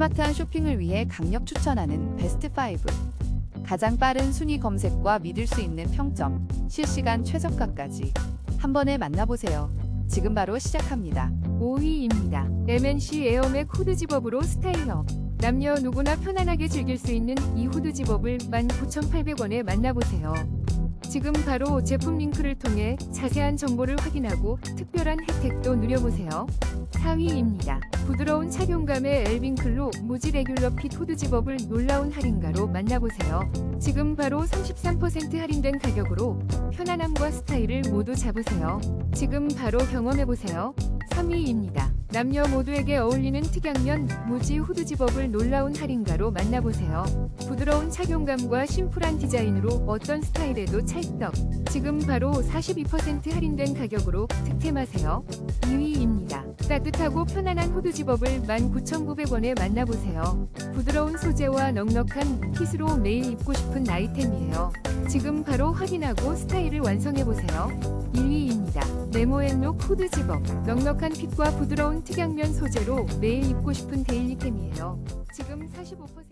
스마트한 쇼핑을 위해 강력 추천하는 베스트 5. 가장 빠른 순위 검색과 믿을 수 있는 평점, 실시간 최저가까지 한 번에 만나보세요. 지금 바로 시작합니다. 5위입니다. MNC 에어맥 후드 집업으로 스타일업. 남녀 누구나 편안하게 즐길 수 있는 이 후드 집업을 19,800원에 만나보세요. 지금 바로 제품 링크를 통해 자세한 정보를 확인하고 특별한 혜택도 누려보세요. 4위입니다. 부드러운 착용감의 엘빈클로 무지 레귤러 핏 후드 집업을 놀라운 할인가로 만나보세요. 지금 바로 33% 할인된 가격으로 편안함과 스타일을 모두 잡으세요. 지금 바로 경험해보세요. 3위입니다. 남녀 모두에게 어울리는 특양면 무지 후드 집업을 놀라운 할인가로 만나보세요. 부드러운 착용감과 심플한 디자인으로 어떤 스타일에도 찰떡. 지금 바로 42% 할인된 가격으로 득템하세요. 2위입니다. 따뜻하고 편안한 후드 집업을 19,900원에 만나보세요. 부드러운 소재와 넉넉한 핏으로 매일 입고 싶은 아이템이에요. 지금 바로 확인하고 스타일을 완성해보세요. 1위입니다. 네모앤룩 후드 집업. 넉넉한 핏과 부드러운 특양면 소재로 매일 입고 싶은 데일리템이에요. 지금 45%